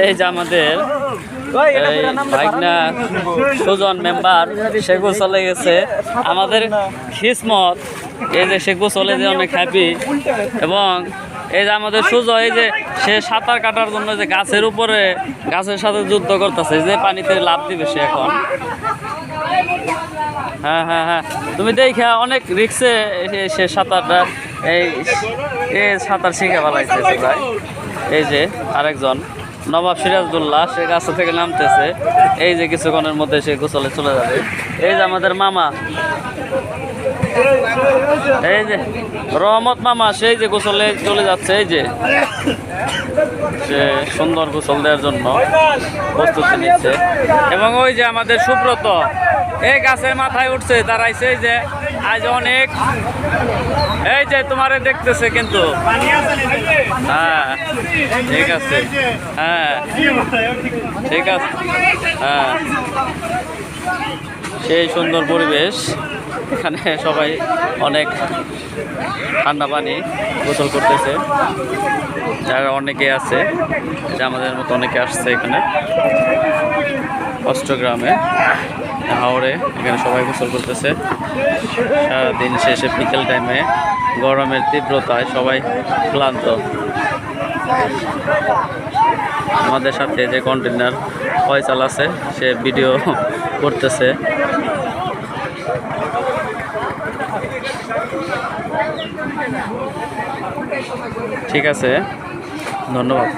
এই যে আমাদের ভাগনা সুজন মেম্বার সে চলে গেছে। আমাদের খিসমত এই যে সে চলে যে অনেক হ্যাপি এবং এই যে আমাদের সুজয় এই যে সে সাঁতার কাটার জন্য যে গাছের উপরে গাছের সাথে যুদ্ধ করতেছে যে পানিতে লাভ দিবে সে এখন। হ্যাঁ হ্যাঁ হ্যাঁ। তুমি দেখে অনেক রিক্সে সে সাঁতারটা এই সাঁতার শিখে ফেলাইছে ভাই। এই যে আরেকজন নবাব সিরাজদুল্লাহ, সে গাছ থেকে নামতেছে। এই যে কিছুক্ষণের মধ্যে সে গোসলে চলে যাবে। এই যে আমাদের মামা। এই যে রহমত মামা সেই যে গোসলে চলে যাচ্ছে, এই যে। সে সুন্দর গোসল দেওয়ার জন্য প্রস্তুতি নিচ্ছে। এবং ওই যে আমাদের সুব্রত এই গাছের মাথায় উঠছে, দাঁড়াইছে যে, আজ অনেক। এই যে তোমারে দেখতেছে কিন্তু। হ্যাঁ ঠিক আছে। হ্যাঁ ঠিক আছে। হ্যাঁ। সেই সুন্দর পরিবেশ। এখানে সবাই অনেক ঠান্ডা পানি গোসল করতেছে। যারা অনেকে আছে যে আমাদের মতো অনেকে আসছে এখানে। অষ্টগ্রামে। হাওড়ে এখানে সবাই গোসল করতেছে। সারাদিন শেষে বিকেল টাইমে গরমের তীব্রতায় সবাই ক্লান্ত। আমাদের সাথে যে কন্টেনার ফয়সাল আছে, সে ভিডিও করতেছে। ঠিক আছে, ধন্যবাদ।